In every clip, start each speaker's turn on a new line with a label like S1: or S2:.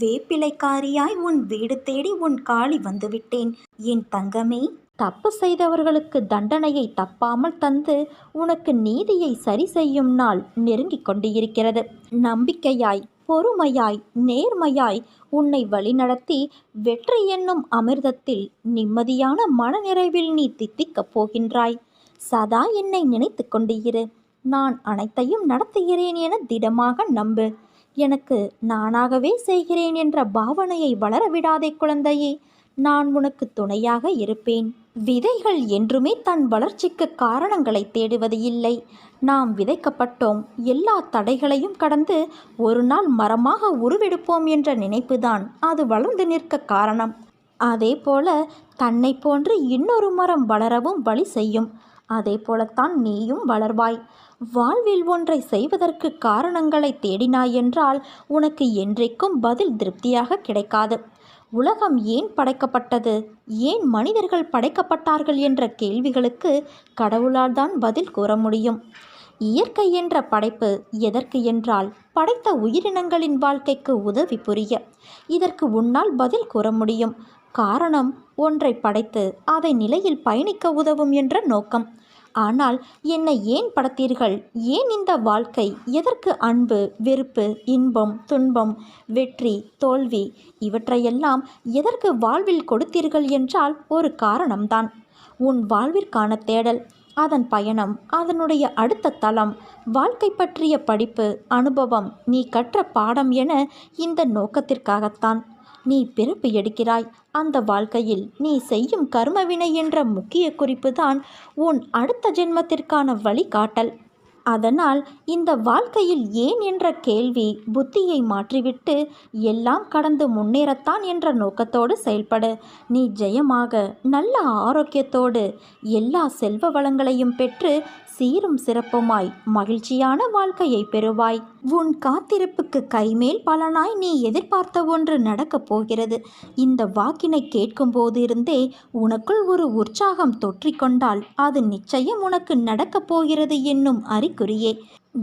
S1: வேப்பிலைக்காரியாய் உன் வீடு தேடி உன் காளி வந்துவிட்டேன். என் தங்கமே தப்பு செய்தவர்களுக்கு தண்டனையை தப்பாமல் தந்து உனக்கு நீதியை சரி செய்யும் நாள் நெருங்கிக் கொண்டு இருக்கிறது நம்பிக்கையாய் பொறுமையாய் நேர்மையாய் உன்னை வழிநடத்தி வெற்றி என்னும் அமிர்தத்தில் நிம்மதியான மனநிறைவில் நீ தித்திக்கப் போகின்றாய். சதா என்னை நினைத்து கொண்டு இரு நான் அனைத்தையும் நடத்துகிறேன் என திடமாக நம்பு. எனக்கு நானாகவே செய்கிறேன் என்ற பாவனையை வளர விடாதே குழந்தையே நான் உனக்கு துணையாக இருப்பேன். விதைகள் என்றுமே தன் வளர்ச்சிக்கு காரணங்களை தேடுவது இல்லை. நாம் விதைக்கப்பட்டோம் எல்லா தடைகளையும் கடந்து ஒரு நாள் மரமாக உருவெடுப்போம் என்ற நினைப்புதான் அது வளர்ந்து நிற்க காரணம். அதே போல தன்னை போன்று இன்னொரு மரம் வளரவும் வழி செய்யும். அதே போலத்தான் நீயும் வளர்வாய். வாழ்வில் ஒன்றை செய்வதற்கு காரணங்களை தேடினாய் என்றால் உனக்கு என்றைக்கும் பதில் திருப்தியாக கிடைக்காது. உலகம் ஏன் படைக்கப்பட்டது? ஏன் மனிதர்கள் படைக்கப்பட்டார்கள் என்ற கேள்விகளுக்கு கடவுளால் தான் பதில் கூற முடியும். இயற்கை என்ற படைப்பு எதற்கு என்றால் படைத்த உயிரினங்களின் வாழ்க்கைக்கு உதவி புரிய. இதற்கு உன்னால் பதில் கூற முடியும். காரணம் ஒன்றை படைத்து அதை நிலையில் பயணிக்க உதவும் என்ற நோக்கம். ஆனால் என்னை ஏன் படைத்தீர்கள்? ஏன் இந்த வாழ்க்கை? எதற்கு அன்பு வெறுப்பு இன்பம் துன்பம் வெற்றி தோல்வி இவற்றையெல்லாம் எதற்கு வாழ்வில் கொடுத்தீர்கள் என்றால் ஒரு காரணம்தான். உன் வாழ்விற்கான தேடல் அதன் பயணம் அதனுடைய அடுத்த தளம் வாழ்க்கை பற்றிய படிப்பு அனுபவம் நீ கற்ற பாடம் என இந்த நோக்கத்திற்காகத்தான். நீ பிறப்பு எடுக்கிறாய். அந்த வாழ்க்கையில் நீ செய்யும் கர்மவினை என்ற முக்கிய குறிப்பு தான் உன் அடுத்த ஜென்மத்திற்கான வழிகாட்டல். அதனால் இந்த வாழ்க்கையில் ஏன் என்ற கேள்வி புத்தியை மாற்றிவிட்டு எல்லாம் கடந்து முன்னேறத்தான் என்ற நோக்கத்தோடு செயல்படு. நீ ஜெயமாக நல்ல ஆரோக்கியத்தோடு எல்லா செல்வ வளங்களையும் பெற்று சீரும் சிறப்புமாய் மகிழ்ச்சியான வாழ்க்கையை பெறுவாய். உன் காத்திருப்புக்கு கைமேல் பலனாய் நீ எதிர்பார்த்த ஒன்று நடக்கப் போகிறது. இந்த வாக்கினை கேட்கும் போதிருந்தே உனக்குள் ஒரு உற்சாகம் தொற்றிக்கொண்டால் அது நிச்சயம் உனக்கு நடக்கப் போகிறது என்னும் குறியே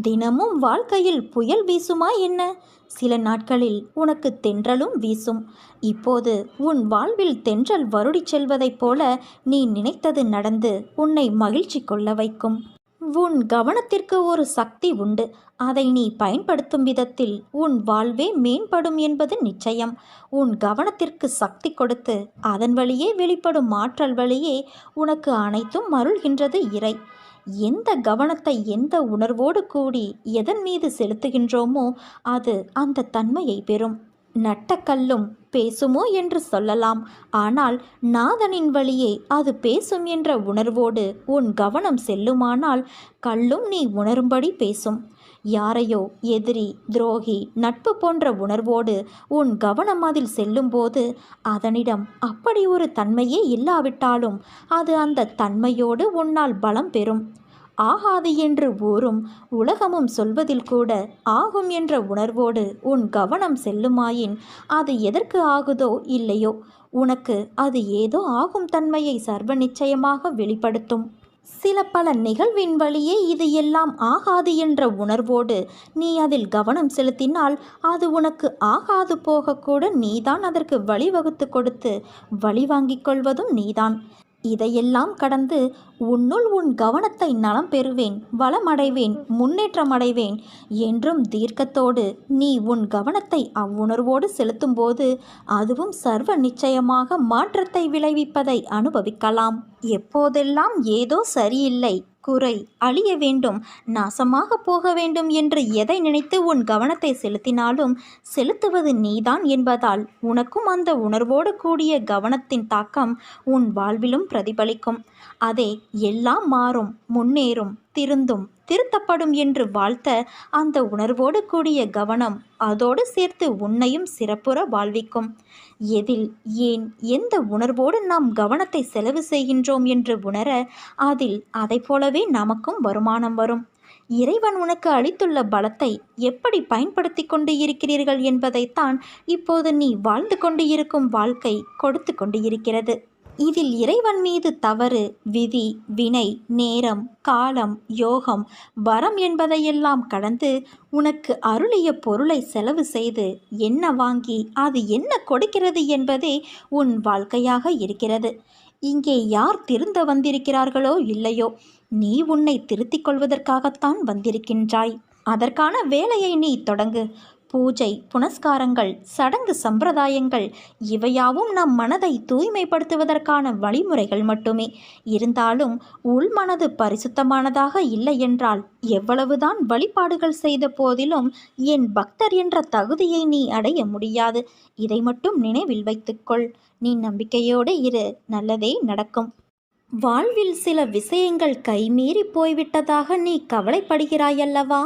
S1: தினமும் வாழ்க்கையில் புயல் வீசுமா என்ன? சில நாட்களில் உனக்கு தென்றலும் வீசும். இப்போது உன் வாழ்வில் தென்றல் வருடிச் செல்வதைப் போல நீ நினைத்தது நடந்து உன்னை மகிழ்ச்சி கொள்ள வைக்கும். உன் கவனத்திற்கு ஒரு சக்தி உண்டு. அதை நீ பயன்படுத்தும் விதத்தில் உன் வாழ்வே மேம்படும் என்பது நிச்சயம். உன் கவனத்திற்கு சக்தி கொடுத்து அதன் வழியே வெளிப்படும் ஆற்றல் வழியே உனக்கு அனைத்தும் மருள்கின்றது இறை. எந்த கவனத்தை எந்த உணர்வோடு கூடி எதன் மீது செலுத்துகின்றோமோ அது அந்த தன்மையை பெறும். நட்டக்கல்லும் பேசுமோ என்று சொல்லலாம். ஆனால் நாதனின் வழியே அது பேசும் என்ற உணர்வோடு உன் கவனம் செல்லுமானால் கல்லும் நீ உணரும்படி பேசும். யாரையோ எதிரி துரோகி நட்பு போன்ற உணர்வோடு உன் கவனம் அதில் செல்லும்போது அதனிடம் அப்படி ஒரு தன்மையே இல்லாவிட்டாலும் அது அந்த தன்மையோடு உன்னால் பலம் பெறும். ஆகாது என்று ஊரும் உலகமும் சொல்வதில் கூட ஆகும் என்ற உணர்வோடு உன் கவனம் செல்லுமாயின் அது எதற்கு ஆகுதோ இல்லையோ உனக்கு அது ஏதோ ஆகும் தன்மையை சர்வ நிச்சயமாக வெளிப்படுத்தும். சில பல நிகழ்வின் வழியே இது எல்லாம் ஆகாது என்ற உணர்வோடு நீ அதில் கவனம் செலுத்தினால் அது உனக்கு ஆகாது போகக்கூட நீதான் அதற்கு வழிவகுத்து கொடுத்து வழி வாங்கிக் கொள்வதும் நீதான். இதையெல்லாம் கடந்து உன்னுள் உன் கவனத்தை நலம் பெறுவேன் வளமடைவேன் முன்னேற்றமடைவேன் என்றும் தீர்க்கத்தோடு நீ உன் கவனத்தை அவ்வுணர்வோடு செலுத்தும்போது அதுவும் சர்வ நிச்சயமாக மாற்றத்தை விளைவிப்பதை அனுபவிக்கலாம். எப்போதெல்லாம் ஏதோ சரியில்லை குறை அழிய வேண்டும் நாசமாக போக வேண்டும் என்று எதை நினைத்து உன் கவனத்தை செலுத்தினாலும் செலுத்துவது நீதான் என்பதால் உனக்கும் அந்த உணர்வோடு கூடிய கவனத்தின் தாக்கம் உன் வாழ்விலும் பிரதிபலிக்கும். அதே எல்லாம் மாறும் முன்னேறும் திருந்தும். திருத்தப்படும் என்று வாழ்த்த அந்த உணர்வோடு கூடிய கவனம் அதோடு சேர்த்து உன்னையும் சிறப்புற வாழ்விக்கும். எதில் ஏன் எந்த உணர்வோடு நாம் கவனத்தை செலவு செய்கின்றோம் என்று உணர அதில் அதை போலவே நமக்கும் வருமானம் வரும். இறைவன் உனக்கு அளித்துள்ள பலத்தை எப்படி பயன்படுத்தி கொண்டு இருக்கிறீர்கள் என்பதைத்தான் இப்போது நீ வாழ்ந்து கொண்டு இருக்கும் வாழ்க்கை கொடுத்து கொண்டு இருக்கிறது இதில் இறைவன் மீது தவறு விதி வினை நேரம் காலம் யோகம் வரம் என்பதையெல்லாம் கடந்து உனக்கு அருளிய பொருளை செலவு செய்து என்ன வாங்கி அது என்ன கொடுக்கிறது என்பதே உன் வாழ்க்கையாக இருக்கிறது. இங்கே யார் திருந்த வந்திருக்கிறார்களோ இல்லையோ நீ உன்னை திருத்திக் கொள்வதற்காகத்தான் வந்திருக்கின்றாய். அதற்கான வேலையை நீ தொடங்கு. பூஜை புனஸ்காரங்கள் சடங்கு சம்பிரதாயங்கள் இவையாவும் நம் மனதை தூய்மைப்படுத்துவதற்கான வழிமுறைகள் மட்டுமே. இருந்தாலும் உள்மனது பரிசுத்தமானதாக இல்லை என்றால் எவ்வளவுதான் வழிபாடுகள் செய்த போதிலும் என் பக்தர் என்ற தகுதியை நீ அடைய முடியாது. இதை மட்டும் நினைவில் வைத்துக்கொள். நீ நம்பிக்கையோடு இரு. நல்லதே நடக்கும். வாழ்வில் சில விஷயங்கள் கைமீறி போய்விட்டதாக நீ கவலைப்படுகிறாயல்லவா?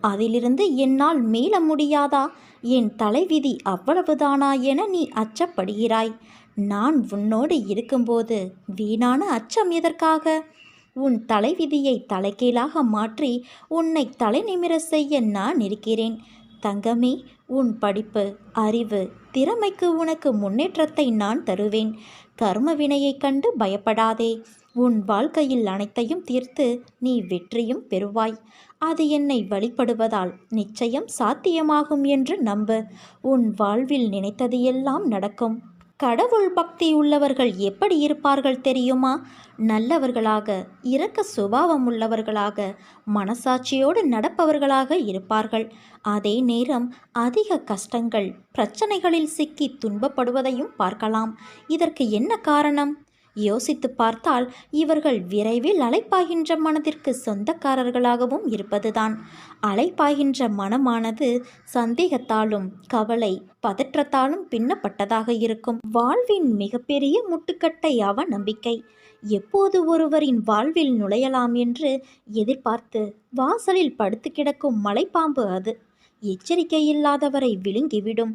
S1: அதிலிருந்து என்னால் மீள முடியாதா? என் தலைவிதி அவ்வளவுதானா என நீ அச்சப்படுகிறாய். நான் உன்னோடு இருக்கும்போது வீணான அச்சம் எதற்காக? உன் தலைவிதியை தலைகீழாக மாற்றி உன்னை தலை நிமிர செய்ய நான் இருக்கிறேன். தங்கமே உன் படிப்பு அறிவு திறமைக்கு உனக்கு முன்னேற்றத்தை நான் தருவேன். கர்ம வினையைக் கண்டு பயப்படாதே. உன் வாழ்க்கையில் அனைத்தையும் தீர்த்து நீ வெற்றியும் பெறுவாய். அது என்னை வழிபடுவதால் நிச்சயம் சாத்தியமாகும் என்று நம்பு. உன் வாழ்வில் நினைத்தது எல்லாம் நடக்கும். கடவுள் பக்தி உள்ளவர்கள் எப்படி இருப்பார்கள் தெரியுமா? நல்லவர்களாக இரக்க சுபாவம் உள்ளவர்களாக மனசாட்சியோடு நடப்பவர்களாக இருப்பார்கள். அதே நேரம் அதிக கஷ்டங்கள் பிரச்சனைகளில் சிக்கி துன்பப்படுவதையும் பார்க்கலாம். இதற்கு என்ன காரணம்? யோசித்து பார்த்தால் இவர்கள் விரைவில் அலைப்பாகின்ற மனதிற்கு சொந்தக்காரர்களாகவும் இருப்பதுதான். அலைப்பாகின்ற மனமானது சந்தேகத்தாலும் கவலை பதற்றத்தாலும் பின்னப்பட்டதாக இருக்கும். வாழ்வின் மிகப்பெரிய முட்டுக்கட்டை அவ நம்பிக்கை எப்போது ஒருவரின் வாழ்வில் நுழையலாம் என்று எதிர்பார்த்து வாசலில் படுத்து கிடக்கும் மலைப்பாம்பு அது. எச்சரிக்கை இல்லாதவரை விழுங்கிவிடும்.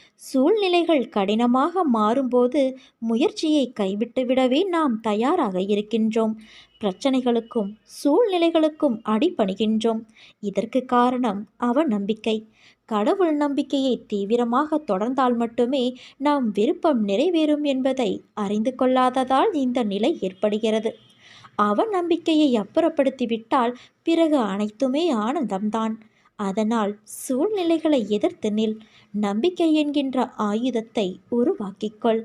S1: சூழ்நிலைகள் கடினமாக மாறும்போது முயற்சியை கைவிட்டுவிடவே நாம் தயாராக இருக்கின்றோம். பிரச்சனைகளுக்கும் சூழ்நிலைகளுக்கும் அடிபணிகின்றோம். இதற்கு காரணம் அவநம்பிக்கை. கடவுள் நம்பிக்கையை தீவிரமாக தொடர்ந்தால் மட்டுமே நாம் விருப்பம் நிறைவேறும் என்பதை அறிந்து கொள்ளாததால் இந்த நிலை ஏற்படுகிறது. அவநம்பிக்கையை அப்புறப்படுத்திவிட்டால் பிறகு அனைத்துமே ஆனந்தம்தான். அதனால் சூழ்நிலைகளை எதிர்த்து நில். நம்பிக்கை என்கின்ற ஆயுதத்தை உருவாக்கிக்கொள்.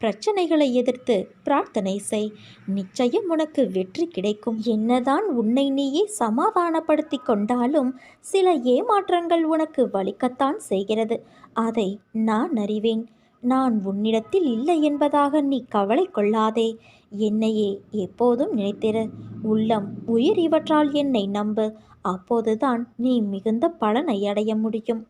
S1: பிரச்சனைகளை எதிர்த்து பிரார்த்தனை செய். நிச்சயம் உனக்கு வெற்றி கிடைக்கும். என்னதான் உன்னை நீயே சமாதானப்படுத்தி கொண்டாலும் சில ஏமாற்றங்கள் உனக்கு வலிக்கத்தான் செய்கிறது. அதை நான் அறிவேன். நான் உன்னிடத்தில் இல்லை என்பதாக நீ கவலை கொள்ளாதே. என்னையே எப்போதும் நினைத்திரு. உள்ளம் உயிர் இவற்றால் என்னை நம்பு. அப்போதுதான் நீ மிகுந்த பலனை அடைய முடியும்.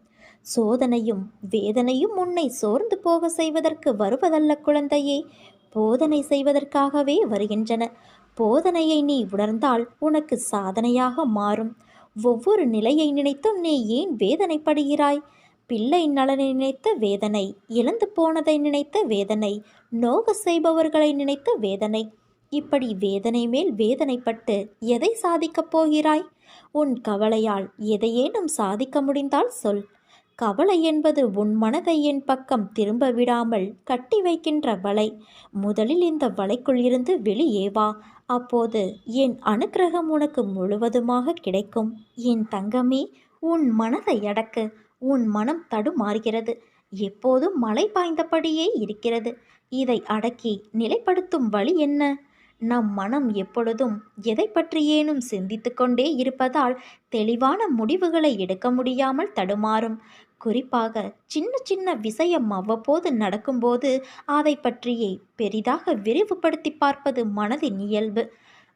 S1: சோதனையும் வேதனையும் உன்னை சோர்ந்து போக செய்வதற்கு வருவதல்ல குழந்தையே. போதனை செய்வதற்காகவே வருகின்றன. போதனையை நீ உணர்ந்தால் உனக்கு சாதனையாக மாறும். ஒவ்வொரு நிலையை நினைத்தும் நீ ஏன் வேதனைப்படுகிறாய்? பிள்ளை நலனை நினைத்த வேதனை இழந்து போனதை நினைத்த வேதனை நோக செய்பவர்களை நினைத்த வேதனை. இப்படி வேதனை மேல் வேதனைப்பட்டு எதை சாதிக்கப் போகிறாய்? உன் கவலையால் எதையேனும் சாதிக்க முடிந்தால் சொல். கவலை என்பது உன் மனதை என் பக்கம் திரும்ப விடாமல் கட்டி வைக்கின்ற வலை. முதலில் இந்த வலைக்குள் இருந்து வெளியே வா. அப்போது என் அனுக்கிரகம் உனக்கு முழுவதுமாக கிடைக்கும். என் தங்கமே உன் மனதை அடக்கு. உன் மனம் தடுமாறுகிறது. எப்போதும் மழை பாய்ந்தபடியே இருக்கிறது. இதை அடக்கி நிலைப்படுத்தும் வழி என்ன? நம் மனம் எப்பொழுதும் எதை பற்றியேனும் சிந்தித்து கொண்டே இருப்பதால் தெளிவான முடிவுகளை எடுக்க முடியாமல் தடுமாறும். குறிப்பாக சின்ன சின்ன விஷயம் அவ்வப்போது நடக்கும்போது அதை பற்றியே பெரிதாக விரிவுபடுத்தி பார்ப்பது மனதின் இயல்பு.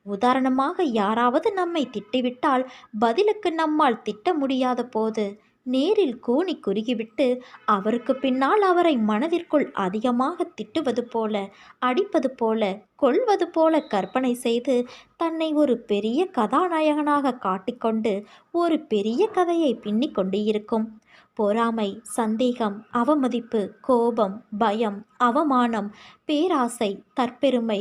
S1: உதாரணமாக யாராவது நம்மை திட்டிவிட்டால் பதிலுக்கு நம்மால் திட்ட முடியாத போது நேரில் கூனி குறுகிவிட்டு அவருக்கு பின்னால் அவரை மனதிற்குள் அதிகமாக திட்டுவது போல அடிப்பது போல கொள்வது போல கற்பனை செய்து தன்னை ஒரு பெரிய கதாநாயகனாக காட்டிக்கொண்டு ஒரு பெரிய கதையை பின்னிக் கொண்டு இருக்கும் பொறாமை சந்தேகம் அவமதிப்பு கோபம் பயம் அவமானம் பேராசை தற்பெருமை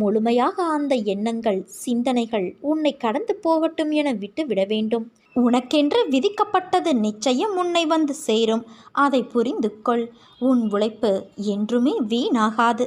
S1: முழுமையாக அந்த எண்ணங்கள் சிந்தனைகள் உன்னை கடந்து போகட்டும் என விட்டு விட வேண்டும். உனக்கென்று விதிக்கப்பட்டது நிச்சயம் உன்னை வந்து சேரும். அதை புரிந்து கொள். உன் உழைப்பு என்றுமே வீணாகாது.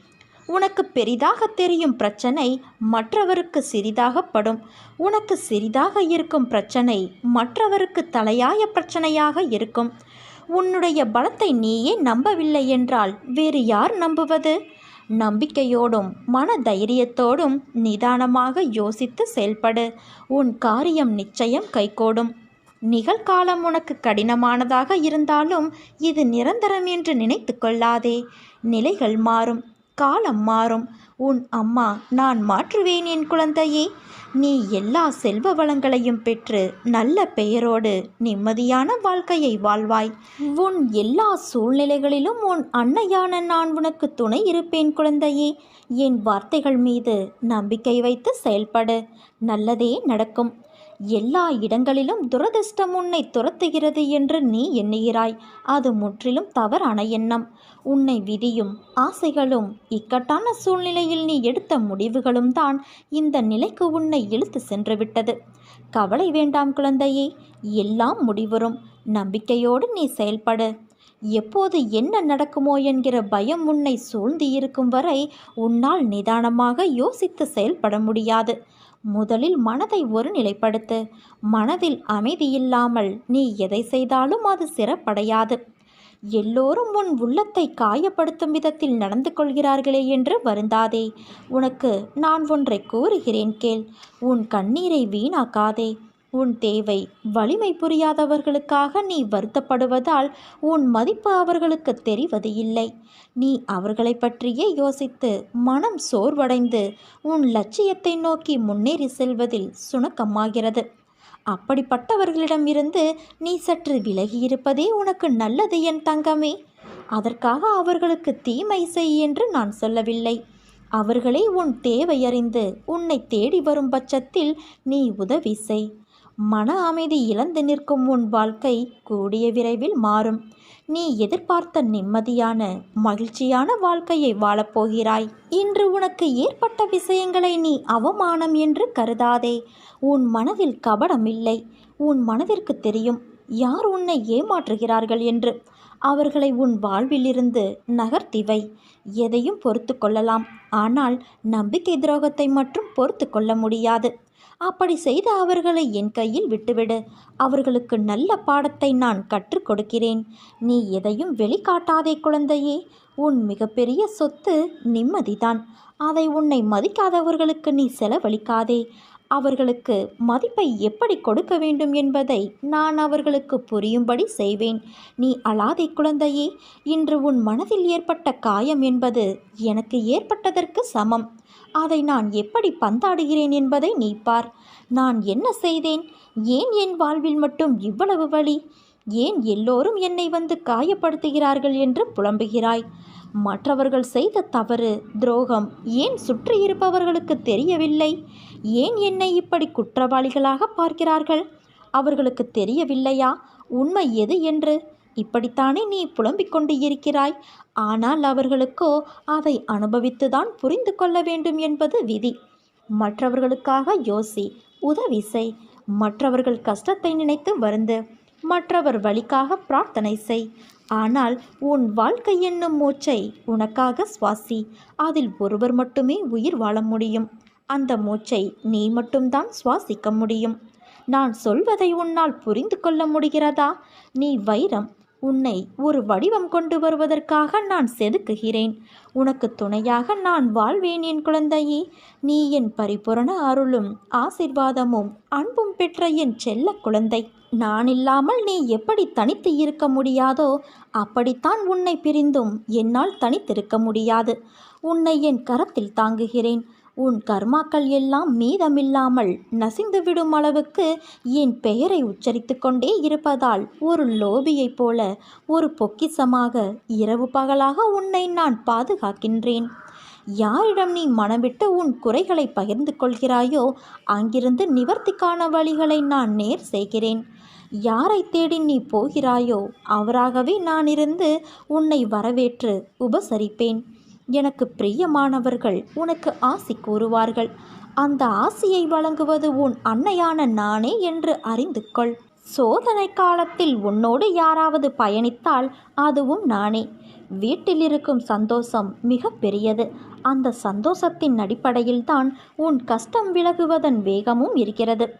S1: உனக்கு பெரிதாக தெரியும் பிரச்சனை மற்றவருக்கு சிறிதாகப்படும். உனக்கு சிறிதாக இருக்கும் பிரச்சனை மற்றவருக்கு தலையாய பிரச்சனையாக இருக்கும். உன்னுடைய பலத்தை நீயே நம்பவில்லை என்றால் வேறு யார் நம்புவது? நம்பிக்கையோடும் மன தைரியத்தோடும் நிதானமாக யோசித்து செயல்படு. உன் காரியம் நிச்சயம் கைகூடும். நிகழ்காலம் உனக்கு கடினமானதாக இருந்தாலும் இது நிரந்தரம் என்று நினைத்து கொள்ளாதே. நிலைகள் மாறும். காலம் மாறும். உன் அம்மா நான் மாற்றுவேன் என் குழந்தையே. நீ எல்லா செல்வ வளங்களையும் பெற்று நல்ல பெயரோடு நிம்மதியான வாழ்க்கையை வாழ்வாய். உன் எல்லா சூழ்நிலைகளிலும் உன் அன்னையான நான் உனக்கு துணை இருப்பேன் குழந்தையே. என் வார்த்தைகள் மீது நம்பிக்கை வைத்து செயல்படு. நல்லதே நடக்கும். எல்லா இடங்களிலும் துரதிர்ஷ்டம் உன்னை துரத்துகிறது என்று நீ எண்ணுகிறாய். அது முற்றிலும் தவறான எண்ணம். உன்னை விதியும் ஆசைகளும் இக்கட்டான சூழ்நிலையில் நீ எடுத்த முடிவுகளும் தான் இந்த நிலைக்கு உன்னை இழுத்து சென்று விட்டது கவலை வேண்டாம் குழந்தையே எல்லாம் முடிவரும் நம்பிக்கையோடு நீ செயல்படு. எப்போது என்ன நடக்குமோ என்கிற பயம் உன்னை சூழ்ந்து இருக்கும் வரை உன்னால் நிதானமாக யோசித்து செயல்பட முடியாது. முதலில் மனதை ஒருநிலைப்படுத்து மனதில் அமைதி இல்லாமல் நீ எதை செய்தாலும் அது சிறப்படையாது. எல்லோரும் உன் உள்ளத்தை காயப்படுத்தும் விதத்தில் நடந்து கொள்கிறார்களே என்று வருந்தாதே. உனக்கு நான் ஒன்றை கூறுகிறேன் கேள். உன் கண்ணீரை வீணாக்காதே. உன் தேவை வலிமை புரியாதவர்களுக்காக நீ வருத்தப்படுவதால் உன் மதிப்பு அவர்களுக்கு தெரிவது இல்லை. நீ அவர்களை பற்றியே யோசித்து மனம் சோர்வடைந்து உன் லட்சியத்தை நோக்கி முன்னேறி செல்வதில் சுணக்கமாகிறது. அப்படிப்பட்டவர்களிடமிருந்து நீ சற்று விலகியிருப்பதே உனக்கு நல்லது என் தங்கமே. அதற்காக அவர்களுக்கு தீமை செய் என்று நான் சொல்லவில்லை. அவர்களே உன் தேவையறிந்து உன்னை தேடி வரும் பட்சத்தில் நீ உதவி செய். மன அமைதி இழந்து நிற்கும் உன் வாழ்க்கை கூடிய விரைவில் மாறும். நீ எதிர்பார்த்த நிம்மதியான மகிழ்ச்சியான வாழ்க்கையை வாழப்போகிறாய். இன்று உனக்கு ஏற்பட்ட விஷயங்களை நீ அவமானம் என்று கருதாதே. உன் மனதில் கபடம் இல்லை. உன் மனதிற்கு தெரியும் யார் உன்னை ஏமாற்றுகிறார்கள் என்று. அவர்களை உன் வாழ்விலிருந்து நகர்த்திவை. எதையும் பொறுத்து கொள்ளலாம். ஆனால் நம்பிக்கை துரோகத்தை மட்டும் பொறுத்து கொள்ள முடியாது. அப்படி செய்த அவர்களை என் கையில் விட்டுவிடு. அவர்களுக்கு நல்ல பாடத்தை நான் கற்றுக் கொடுக்கிறேன். நீ எதையும் வெளிக்காட்டாதே குழந்தையே. உன் மிகப்பெரிய சொத்து நிம்மதிதான். அதை உன்னை மதிக்காதவர்களுக்கு நீ செலவழிக்காதே. அவர்களுக்கு மதிப்பை எப்படி கொடுக்க வேண்டும் என்பதை நான் அவர்களுக்கு புரியும்படி செய்வேன். நீ அழாதை குழந்தையே இன்று உன் மனதில் ஏற்பட்ட காயம் என்பது எனக்கு ஏற்பட்டதற்கு சமம். அதை நான் எப்படி பந்தாடுகிறேன் என்பதை நீ பார். நான் என்ன செய்தேன்? ஏன் என் வாழ்வில் மட்டும் இவ்வளவு வழி ஏன் எல்லோரும் என்னை வந்து காயப்படுத்துகிறார்கள் என்று புலம்புகிறாய்? மற்றவர்கள் செய்த தவறு துரோகம் ஏன் சுற்றி இருப்பவர்களுக்கு தெரியவில்லை? ஏன் என்னை இப்படி குற்றவாளிகளாக பார்க்கிறார்கள்? அவர்களுக்கு தெரியவில்லையா? உண்மை எது என்று? இப்படித்தானே நீ புலம்பிக் கொண்டு இருக்கிறாய். ஆனால் அவர்களுக்கோ அதை அனுபவித்துதான் புரிந்து கொள்ள வேண்டும் என்பது விதி. மற்றவர்களுக்காக யோசி உதவி செய். மற்றவர்கள் கஷ்டத்தை நினைத்து வருந்து மற்றவர் வழிக்காக பிரார்த்தனை செய். ஆனால் உன் வாழ்க்கை என்னும் மூச்சை உனக்காக சுவாசி. அதில் ஒருவர் மட்டுமே உயிர் வாழ முடியும். அந்த மூச்சை நீ மட்டும்தான் சுவாசிக்க முடியும். நான் சொல்வதை உன்னால் புரிந்து கொள்ள முடிகிறதா? நீ வைரம் உன்னை ஒரு வடிவம் கொண்டு வருவதற்காக நான் செதுக்குகிறேன். உனக்கு துணையாக நான் வாழ்வேன் என் குழந்தையே. நீ என் பரிபூரண அருளும் ஆசிர்வாதமும் அன்பும் பெற்ற என் செல்ல குழந்தை. நான் இல்லாமல் நீ எப்படி தனித்து இருக்க முடியாதோ அப்படித்தான் உன்னை பிரிந்தும் என்னால் தனித்திருக்க முடியாது. உன்னை என் கரத்தில் தாங்குகிறேன். உன் கர்மாக்கள் எல்லாம் மீதமில்லாமல் நசிந்துவிடும் அளவுக்கு என் பெயரை உச்சரித்து கொண்டே இருப்பதால் ஒரு லோபியைப் போல ஒரு பொக்கிசமாக இரவு பகலாக உன்னை நான் பாதுகாக்கின்றேன். யாரிடம் நீ மனமிட்டு உன் குறைகளை பகிர்ந்து கொள்கிறாயோ அங்கிருந்து நிவர்த்திக்கான வழிகளை நான் நேர் செய்கிறேன். யாரை தேடி நீ போகிறாயோ அவராகவே நான் இருந்து உன்னை வரவேற்று உபசரிப்பேன். எனக்கு பிரியமானவர்கள் உனக்கு ஆசி கூறுவார்கள். அந்த ஆசியை வழங்குவது உன் அன்னையான நானே என்று அறிந்து கொள். சோதனை காலத்தில் உன்னோடு யாராவது பயணித்தால் அதுவும் நானே. வீட்டில் இருக்கும் சந்தோஷம் மிக பெரியது. அந்த சந்தோஷத்தின் அடிப்படையில்தான் உன் கஷ்டம் விலகுவதன் வேகமும் இருக்கிறது.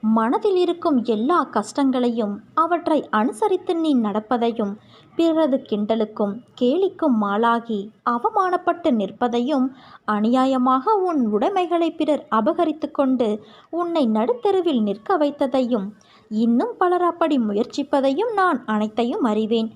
S1: மனதில் இருக்கும் எல்லா கஷ்டங்களையும் அவற்றை அனுசரித்து நீ நடப்பதையும் பிறரது கிண்டலுக்கும் கேலிக்கும் மாளாகி அவமானப்பட்டு நிற்பதையும் அநியாயமாக உன் உடைமைகளை பிறர் அபகரித்து கொண்டு உன்னை நடுத்தெருவில் நிற்க வைத்ததையும் இன்னும் பலர் அப்படி முயற்சிப்பதையும் நான் அனைத்தையும் அறிவேன்.